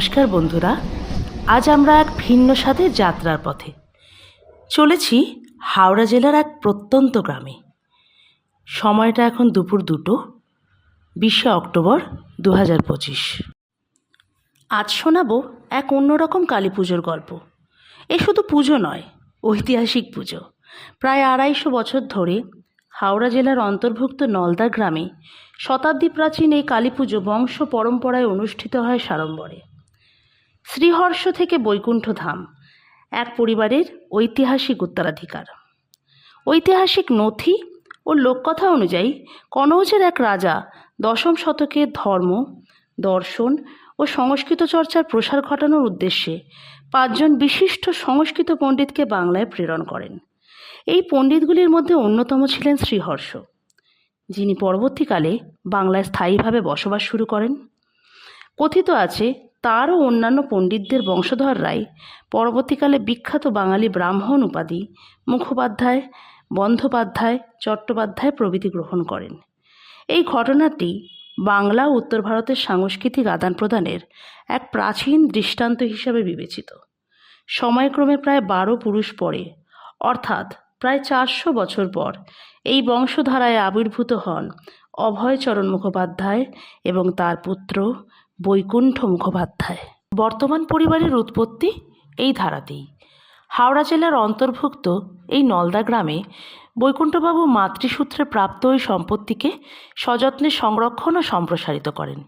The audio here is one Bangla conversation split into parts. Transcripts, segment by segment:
নমস্কার বন্ধুরা, আজ আমরা এক ভিন্ন স্বাদে যাত্রার পথে। চলেছি হাওড়া জেলার এক প্রত্যন্ত গ্রামে। সময়টা এখন দুপুর দুটো, বিশে অক্টোবর দু হাজার পঁচিশ। আজ শোনাবো এক অন্যরকম কালী পুজোর গল্প। এ শুধু পুজো নয়, ঐতিহাসিক পুজো। প্রায় আড়াইশো বছর ধরে হাওড়া জেলার অন্তর্ভুক্ত নলদা গ্রামে শতাব্দী প্রাচীন এই কালী পুজো বংশ পরম্পরায় অনুষ্ঠিত হয় সাড়ম্বরে। শ্রীহর্ষ থেকে বৈকুণ্ঠ ধাম এক পরিবারের ঐতিহাসিক উত্তরাধিকার। ঐতিহাসিক নথি ও লোককথা অনুযায়ী কনৌজের এক রাজা দশম শতকে ধর্ম, দর্শন ও সংস্কৃত চর্চার প্রসার ঘটানোর উদ্দেশ্যে পাঁচজন বিশিষ্ট সংস্কৃত পণ্ডিতকে বাংলায় প্রেরণ করেন। এই পণ্ডিতগুলির মধ্যে অন্যতম ছিলেন শ্রীহর্ষ, যিনি পরবর্তীকালে বাংলায় স্থায়ীভাবে বসবাস শুরু করেন। কথিত আছে তার ও অন্যান্য পণ্ডিতদের বংশধর বংশধররাই পরবর্তীকালে বিখ্যাত বাঙালি ব্রাহ্মণ উপাধি মুখোপাধ্যায়, বন্দ্যোপাধ্যায়, চট্টোপাধ্যায় প্রভৃতি গ্রহণ করেন। এই ঘটনাটি বাংলা ও উত্তর ভারতের সাংস্কৃতিক আদান প্রদানের এক প্রাচীন দৃষ্টান্ত হিসাবে বিবেচিত। সময়ক্রমে প্রায় বারো পুরুষ পরে অর্থাৎ প্রায় চারশো বছর পর এই বংশধারায় আবির্ভূত হন অভয়চরণ মুখোপাধ্যায় এবং তার পুত্র বৈকুণ্ঠ মুখোপাধ্যায়। বর্তমান পরিবারের উৎপত্তি এই ধারাতেই। হাওড়া জেলার অন্তর্ভুক্ত এই নলদা গ্রামে বৈকুণ্ঠবাবু মাতৃসূত্রে প্রাপ্ত ওই সম্পত্তিকে সযত্নে সংরক্ষণ ও সম্প্রসারিত করেন।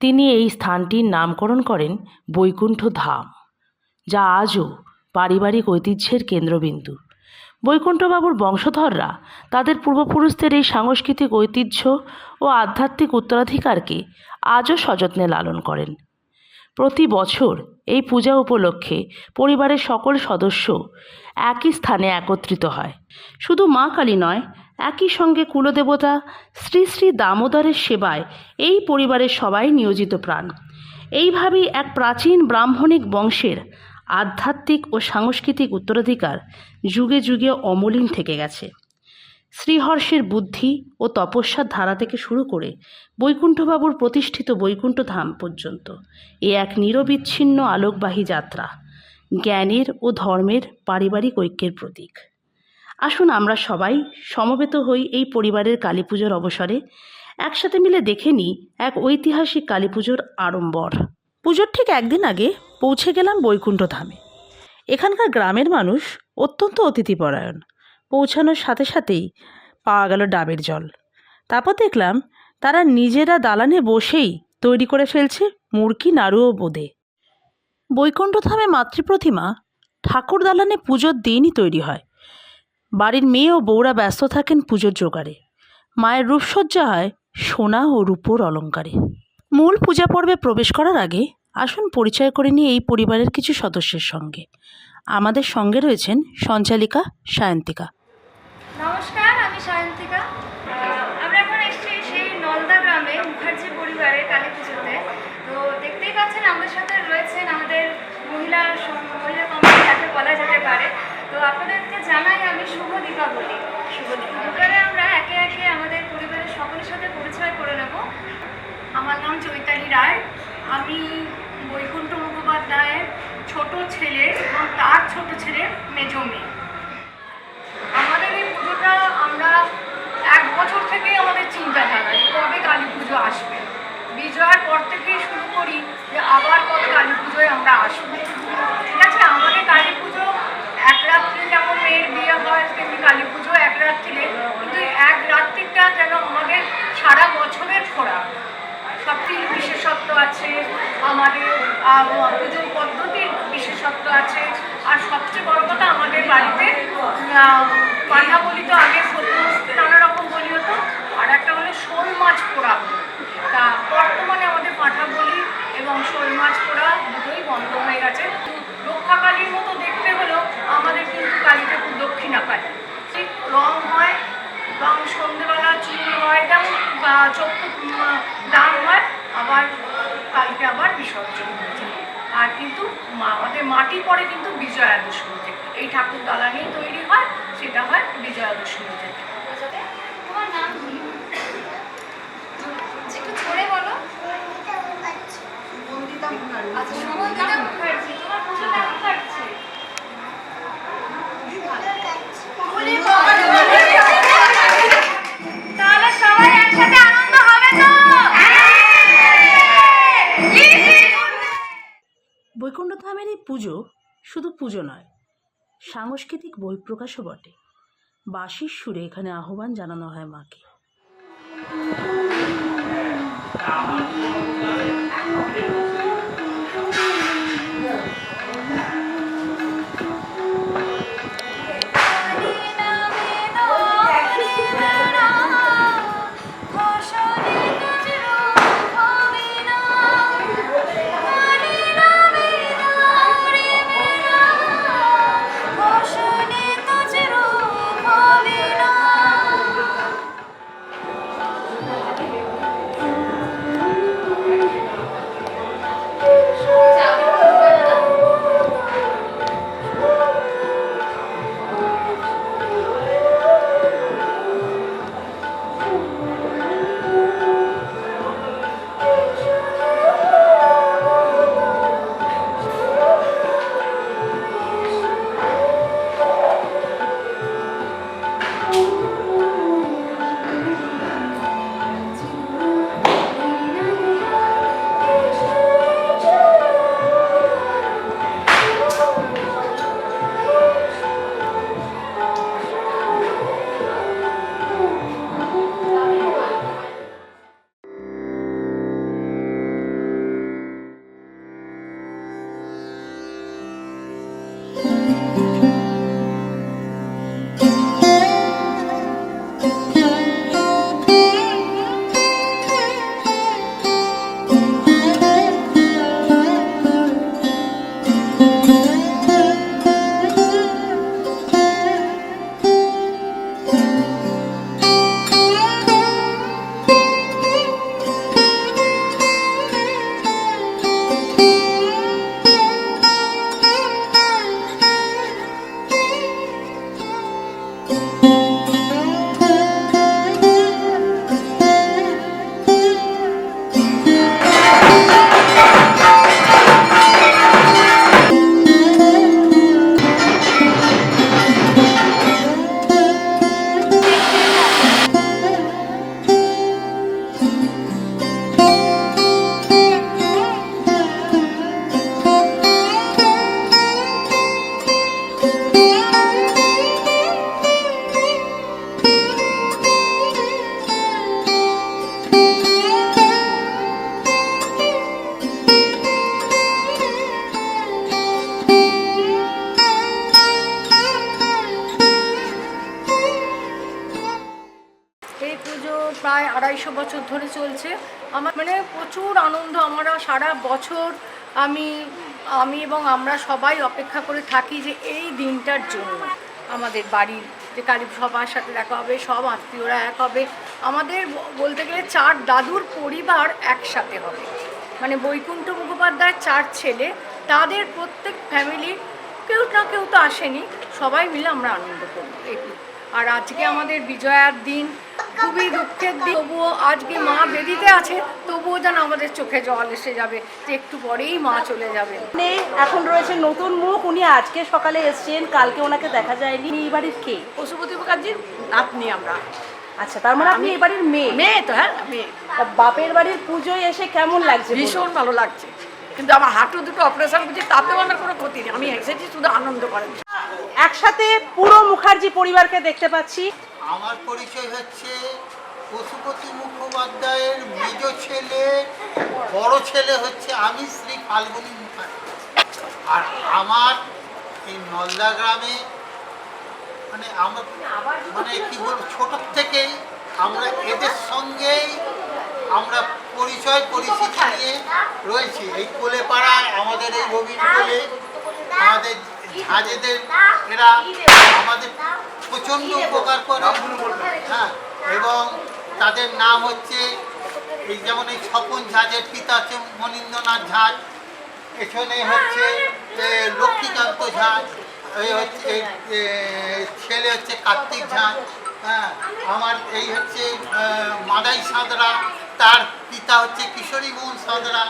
তিনি এই স্থানটির নামকরণ করেন বৈকুণ্ঠ ধাম, যা আজও পারিবারিক ঐতিহ্যের কেন্দ্রবিন্দু। বৈকুণ্ঠবাবুর বংশধররা, তাদের পূর্বপুরুষদের এই সাংস্কৃতিক ঐতিহ্য ও আধ্যাত্মিক উত্তরাধিকারকে আজও সযত্নে লালন করেন। প্রতি বছর এই পূজা উপলক্ষে পরিবারের সকল সদস্য একই স্থানে একত্রিত হয়। শুধু মা কালী নয়, একই সঙ্গে কুলদেবতা শ্রী শ্রী দামোদরের সেবায় এই পরিবারের সবাই নিয়োজিত প্রাণ। এইভাবেই এক প্রাচীন ব্রাহ্মণিক বংশের আধ্যাত্মিক ও সাংস্কৃতিক উত্তরাধিকার যুগে যুগে অমলিন থেকে গেছে। শ্রীহর্ষের বুদ্ধি ও তপস্যার ধারা থেকে শুরু করে বৈকুণ্ঠবাবুর প্রতিষ্ঠিত বৈকুণ্ঠ ধাম পর্যন্ত এ এক নিরবিচ্ছিন্ন আলোকবাহী যাত্রা, জ্ঞানের ও ধর্মের পারিবারিক ঐক্যের প্রতীক। আসুন আমরা সবাই সমবেত হই এই পরিবারের কালী পুজোর অবসরে। একসাথে মিলে দেখে নিই এক ঐতিহাসিক কালী পুজোর আড়ম্বর। পুজোর ঠিক একদিন আগে পৌঁছে গেলাম বৈকুণ্ঠ ধামে এখানকার গ্রামের মানুষ অত্যন্ত অতিথিপরায়ণ। পৌঁছানোর সাথে সাথেই পাওয়া গেল ডাবের জল। তারপর দেখলাম তারা নিজেরা দালানে বসেই তৈরি করে ফেলছে মুরকি নাড়ু ও বোঁদে। বৈকুণ্ঠ ধামে মাতৃপ্রতিমা ঠাকুর দালানে পুজোর দিনই তৈরি হয়। বাড়ির মেয়ে ও বউরা ব্যস্ত থাকেন পুজোর জোগাড়ে। মায়ের রূপসজ্জা হয় সোনা ও রূপোর অলঙ্কারে। মূল পূজা পর্বে প্রবেশ করার আগে আসুন পরিচয় করে নিয়ে এই পরিবারের কিছু সদস্যের সঙ্গে। আমাদের সঙ্গে রয়েছেন সঞ্চালিকা সায়ন্তিকা। নমস্কার আমি সায়ন্তিকা আহ, আমরা এখন এসেছি সেই নলদা গ্রামে মুখার্জি পরিবারের কালী পুজোতে তো দেখতেই পাচ্ছেন আমাদের সাথে রয়েছেন আমাদের মহিলা সং- মহিলা কমিটি যাকে বলা যেতে পারে তো আপনাদেরকে জানাই আমি শুভ দীপাবলি শুভ দীপাবলি আমরা একে একে আমাদের পরিবারের সকলের সাথে পরিচয় করে নেব আমার নাম চৈতালি রায় আমি বৈকুণ্ঠ মুখোপাধ্যায়ের ছোট ছেলে এবং তার ছোট ছেলে মেজ মেয়ে। আমাদের এই পুজোটা আমরা এক বছর থেকেই আমাদের চিন্তাধারা যে কবে কালী পুজো আসবে। বিজয়ার পর থেকেই শুরু করি যে আবার কবে কালী পুজোয় আমরা আসব। ঠিক আছে? আমাদের কালী পুজো এক রাত্রি যেমন মেয়ের বিয়ে হয়, তেমনি কালী পুজো এক রাত্রিরে কিন্তু এক রাত্রিটা যেন আমাদের সারা বছরের খোরাক সবটির বিশেষত্ব আছে, আমাদের পুজোর পদ্ধতির বিশেষত্ব আছে, আর সবচেয়ে বড় কথা আমাদের বাড়িতে পাঠা বলি তো আগে নানা রকম বলি হতো, আর একটা হলো শোল মাছ পোড়া। তা বর্তমানে আমাদের পাঠা বলি এবং শোল মাছ পোড়া দুটোই বন্ধ হয়ে গেছে। রক্ষাকালীর মতো দেখতে হলেও আমাদের কিন্তু কালীটা খুব দক্ষিণা পায়। ঠিক রং হয়, রং সন্ধ্যেবেলা চুল হয়, যেমন চক্ষু দান হয়, আবার কালকে আবার বিসর্জন হয়েছে। আর কিন্তু আমাদের মাটি পরে কিন্তু বিজয়া দশমী থেকে। এই ঠাকুর দালা নিয়ে তৈরি হয় সেটা হয় বিজয়া দশমী থেকে আচ্ছা সময় একটু ছড়ে তোমার আচ্ছা সময় তোমার পুজো নয় সাংস্কৃতিক বই প্রকাশও বটে। বাঁশির সুরে এখানে আহ্বান জানানো হয় মাকে। এই আড়াইশো বছর ধরে চলছে। আমার মানে প্রচুর আনন্দ, আমরা সারা বছর আমি আমি এবং আমরা সবাই অপেক্ষা করে থাকি যে এই দিনটার জন্য। আমাদের বাড়ির যে কালী, সবার সাথে দেখা হবে, সব আত্মীয়রা এক হবে। আমাদের বলতে গেলে চার দাদুর পরিবার একসাথে হবে। মানে বৈকুণ্ঠ মুখোপাধ্যায়ের চার ছেলে, তাদের প্রত্যেক ফ্যামিলির কেউ না কেউ তো আসেনি। সবাই মিলে আমরা আনন্দ করব এই আর আজকে আমাদের বিজয়ার দিন খুবই দুঃখের দিন। তবুও আজকে মা বেদিতে আছে তবুও যেন আমাদের চোখে জল এসে যাবে যে একটু পরেই মা চলে যাবে। মানে এখন রয়েছে নতুন মুখ উনি আজকে সকালে এসছেন কালকে ওনাকে দেখা যায়নি। এই বাড়ির কে? পশুপতি মুখার্জির নাতনি আমরা। আচ্ছা তার মানে আপনি এই বাড়ির মেয়ে? মেয়ে তো হ্যাঁ মেয়ে। বাপের বাড়ির পুজোয় এসে কেমন লাগছে ভীষণ ভালো লাগছে। কিন্তু আমার হাঁটু দুটো অপারেশন করছে তাতেও আমার কোনো ক্ষতি নেই। আমি এসেছি শুধু আনন্দ করেন একসাথে পুরো মুখার্জি পরিবারকে দেখতে পাচ্ছি। আমার পরিচয় হচ্ছে পশুপতি মুখোপাধ্যায়ের মেজ ছেলে বড় ছেলে হচ্ছে আমি শ্রী ফাল্গুনী মুখার্জি। আর আমার এই নলদা গ্রামে মানে আমরা মানে কি বলব ছোটোর থেকেই আমরা এদের সঙ্গেই আমরা পরিচয় পরিচিতি নিয়ে রয়েছি। এই কোলে পাড়ায় আমাদের এই রবীন কোলে, আমাদের ঝাঁজেদের এরা আমাদের প্রচণ্ড উপকার করে। হ্যাঁ এবং তাদের নাম হচ্ছে এই যেমন এই স্বপন ঝাঁঝের পিতা হচ্ছে মনীন্দ্রনাথ ঝাঁজ এখানে হচ্ছে লক্ষ্মীকান্ত ঝাঁজ এই হচ্ছে ছেলে হচ্ছে কার্তিক ঝাঁজ হ্যাঁ আমার এই হচ্ছে মাদাই সাঁতরা তার পিতা হচ্ছে কিশোরী মোহন সাঁতরা,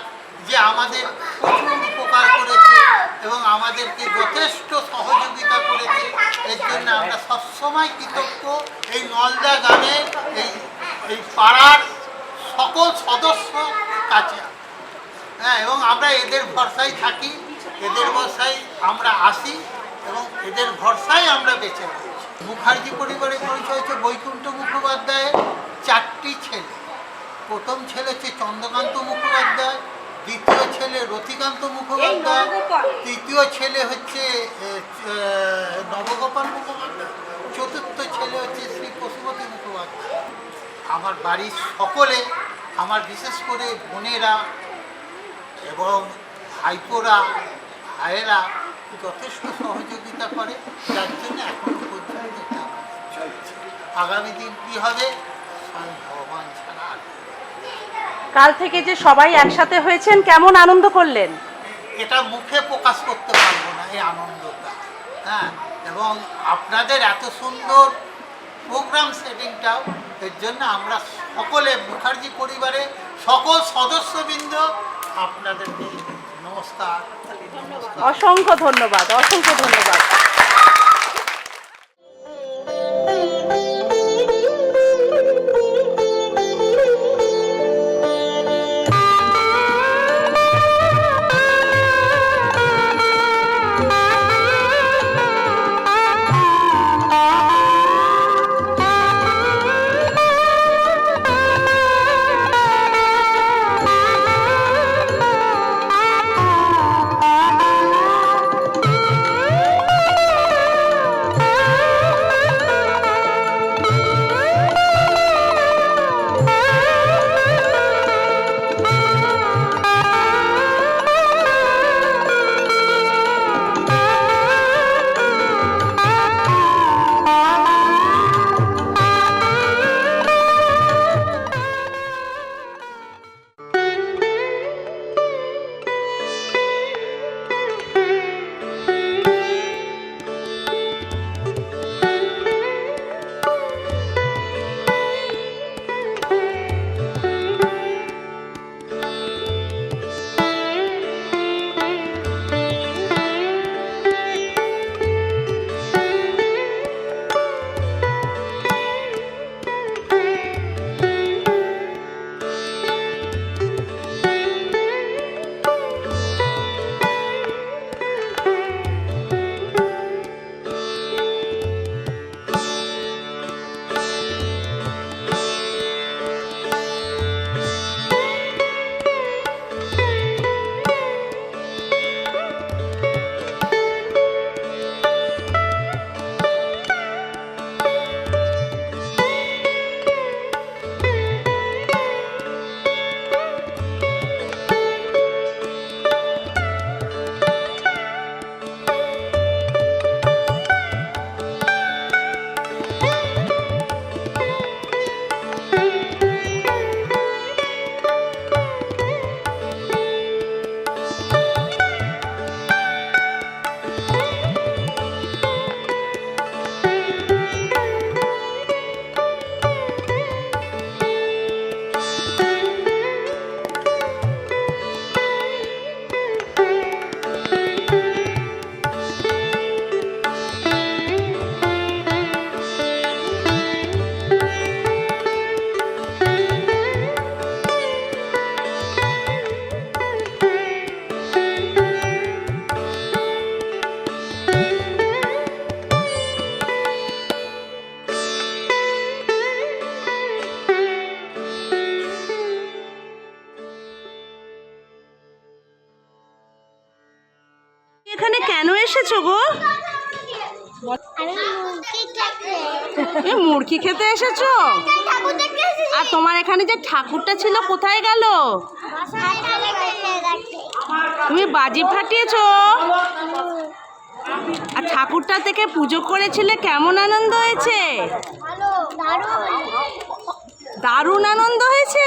যে আমাদের প্রচুর উপকার করেছে এবং আমাদেরকে যথেষ্ট সহযোগিতা করেছে। এর জন্য আমরা সবসময় কৃতজ্ঞ। এই নলদা গ্রামে এই এই পাড়ার সকল সদস্য কাছে। হ্যাঁ এবং আমরা এদের ভরসায় থাকি, এদের ভরসায় আমরা আসি এবং এদের ভরসায় আমরা বেঁচে রয়েছি। মুখার্জি পরিবারের পরিচয় হচ্ছে বৈকুণ্ঠ মুখোপাধ্যায়ের চারটি ছেলে। প্রথম ছেলে হচ্ছে চন্দ্রকান্ত মুখোপাধ্যায় দ্বিতীয় ছেলে রতিকান্ত মুখোপাধ্যায় তৃতীয় ছেলে হচ্ছে নবগোপাল মুখোপাধ্যায় চতুর্থ ছেলে হচ্ছে শ্রী পশুপতি মুখোপাধ্যায়। আমার বাড়ির সকলে আমার বিশেষ করে বোনেরা এবং ভাইপোরা ভাইয়েরা যথেষ্ট সহযোগিতা করে যার জন্য এখনও পর্যন্ত আগামী দিন কী হবে? স্বয়ং ভগবান। কাল থেকে যে সবাই একসাথে হয়েছেন কেমন আনন্দ করলেন? এটা মুখে প্রকাশ করতে পারব না এই আনন্দটা। হ্যাঁ এবং আপনাদের এত সুন্দর প্রোগ্রাম সেটিংটাও এর জন্য আমরা সকলে মুখার্জি পরিবারে সকল সদস্যবৃন্দ আপনাদেরকে নমস্কার নমস্কার অসংখ্য ধন্যবাদ অসংখ্য ধন্যবাদ। এসেছ গো? মুরগি খেতে এসেছ? আর তোমার এখানে যে ঠাকুরটা ছিল কোথায় গেল? তুমি বাজি ফাটিয়েছো? আর ঠাকুরটা থেকে পুজো করেছিলে কেমন আনন্দ হয়েছে? দারুণ আনন্দ হয়েছে?